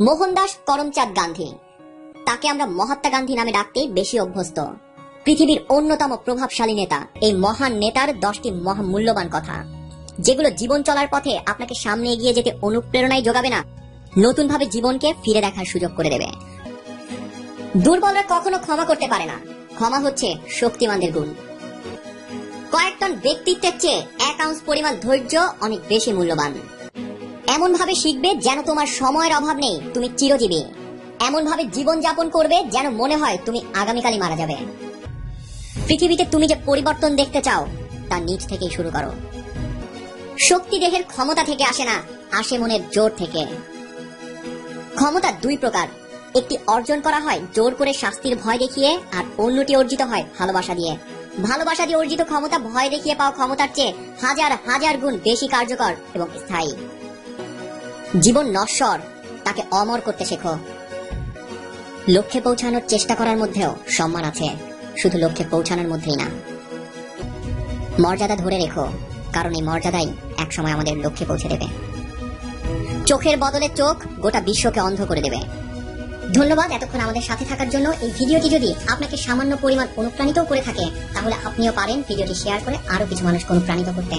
মোহনদাস করমচাঁদ গান্ধী। তাকে আমরা মহাত্মা গান্ধী নামে ডাকতেই বেশি অভ্যস্ত। পৃথিবীর অন্যতম প্রভাবশালী নেতা, এই মহান নেতার দশটি মহামূল্যবান কথা। যেগুলো জীবন চলার পথে আপনাকে সামনে এগিয়ে যেতে অনুপ্রেরণায় যোগাবে না নতুন ভাবে জীবনকে ফিরে দেখার সুযোগ করে দেবে। দুর্বলরা কখনো ক্ষমা করতে পারে না। ক্ষমা হচ্ছে শক্তিমানদের গুণ। কয়েক টন ব্যক্তিত্বের চেয়ে এক আউন্স পরিমাণ ধৈর্য অনেক বেশি মূল্যবান। এমন ভাবে শিখবে যেন তোমার সময়ের অভাব নেই, তুমি চিরজীবী। এমন ভাবে জীবন যাপন করবে যেন মনে হয় তুমি আগামীকালই মারা যাবে। পৃথিবীতে তুমি যে পরিবর্তন দেখতে চাও, তা নিজ থেকেই শুরু করো। শক্তি দেহের ক্ষমতা থেকে আসে না, আসে মনের জোর থেকে। ক্ষমতা দুই প্রকার। একটি অর্জন করা হয় জোর করে শাস্তির ভয় দেখিয়ে, আর অন্যটি অর্জিত হয় ভালোবাসা দিয়ে। ভালোবাসা দিয়ে অর্জিত ক্ষমতা ভয় দেখিয়ে পাওয়া ক্ষমতার চেয়ে হাজার হাজার গুণ বেশি কার্যকর এবং স্থায়ী। জীবন নশ্বর, তাকে অমর করতে শেখো। লক্ষ্যে পৌঁছানোর চেষ্টা করার মধ্যেও সম্মান আছে, শুধু লক্ষ্যে পৌঁছানোর মধ্যেই না। মর্যাদা ধরে রেখো, কারণ এই মর্যাদাই একসময় আমাদের লক্ষ্যে পৌঁছে দেবে। চোখের বদলে চোখ গোটা বিশ্বকে অন্ধ করে দেবে। ধন্যবাদ এতক্ষণ আমাদের সাথে থাকার জন্য। এই ভিডিওটি যদি আপনাকে সামান্য পরিমাণ অনুপ্রাণিত করে থাকে, তাহলে আপনিও পারেন ভিডিওটি শেয়ার করে আরও কিছু মানুষকে অনুপ্রাণিত করতে।